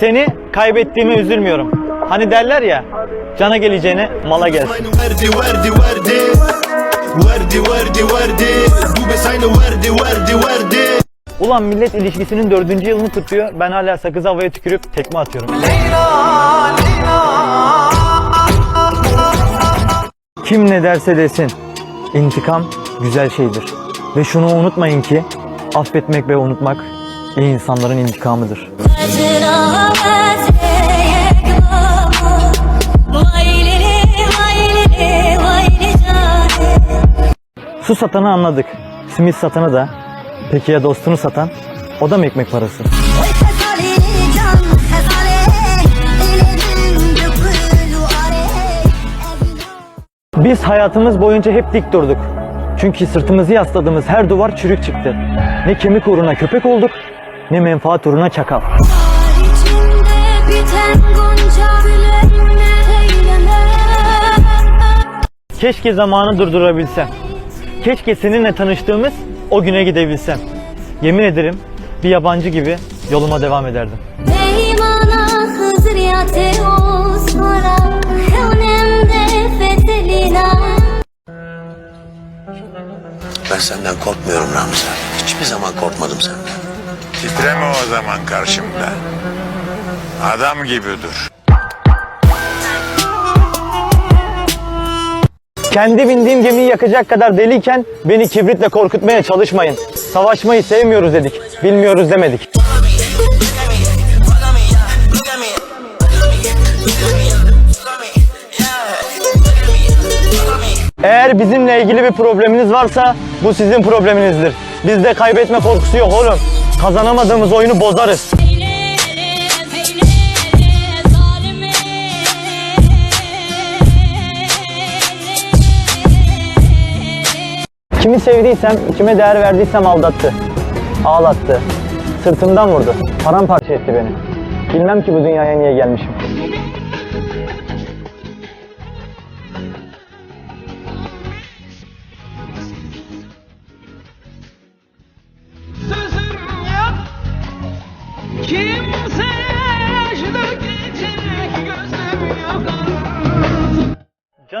Seni kaybettiğime üzülmüyorum. Hani derler ya, cana geleceğine mala gelsin. Aynı verdi verdi verdi Verdi verdi verdi Bu bes aynı verdi verdi verdi Ulan millet ilişkisinin dördüncü yılını kutluyor. Ben hala sakız havaya tükürüp tekme atıyorum. Kim ne derse desin. intikam güzel şeydir. Ve şunu unutmayın ki affetmek ve unutmak iyi insanların intikamıdır. Su satanı anladık. Simit satanı da. Peki ya dostunu satan? O da mı ekmek parası? Biz hayatımız boyunca hep dik durduk. Çünkü sırtımızı yasladığımız her duvar çürük çıktı. Ne kemik uğruna köpek olduk, ne menfaat uğruna çakal. Keşke zamanı durdurabilsem. Keşke seninle tanıştığımız o güne gidebilsem. Yemin ederim bir yabancı gibi yoluma devam ederdim. Ben senden korkmuyorum Ramza. Hiçbir zaman korkmadım senden. Titreme o zaman karşımda. Adam gibi dur. Kendi bindiğim gemiyi yakacak kadar deliyken beni kibritle korkutmaya çalışmayın. Savaşmayı sevmiyoruz dedik, bilmiyoruz demedik. Eğer bizimle ilgili bir probleminiz varsa bu sizin probleminizdir. Bizde kaybetme korkusu yok oğlum. Kazanamadığımız oyunu bozarız. Kimi sevdiysem, kime değer verdiysem aldattı. Ağlattı. Sırtımdan vurdu. Paramparça etti beni. Bilmem ki bu dünyaya niye gelmişim.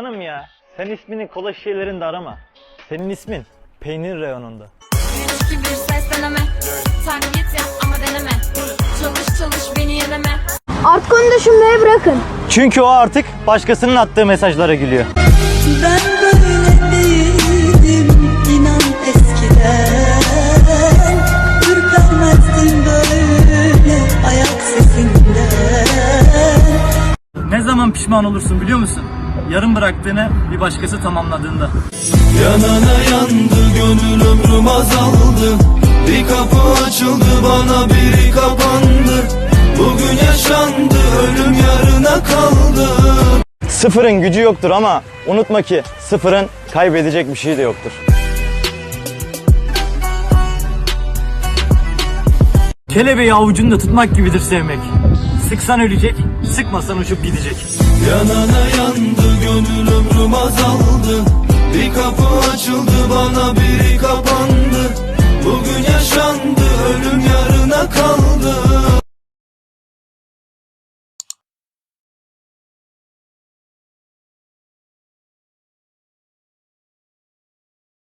Canım ya, sen ismini kola şişelerinde arama. Senin ismin peynir reyonunda. Üç kibir sesleneme Sen git yap ama deneme Çalış çalış beni yeneme Artık onu düşünmeyi bırakın. Çünkü o artık başkasının attığı mesajlara gülüyor. Ben böyle değildim inan eskiden Ürpermezdim böyle ayak sesinden Ne zaman pişman olursun biliyor musun? Yarım bıraktığını bir başkası tamamladığında. Yanana yandı gönül ömrüm azaldı Bir kapı açıldı bana biri kapandı Bugün yaşandı ölüm yarına kaldı Sıfırın gücü yoktur ama unutma ki sıfırın kaybedecek bir şey de yoktur. Kelebeği avucunda tutmak gibidir sevmek. Sıksan ölecek, sıkmasan uçup gidecek. Yanana yandı gönül ömrüm azaldı Bir kapı açıldı bana biri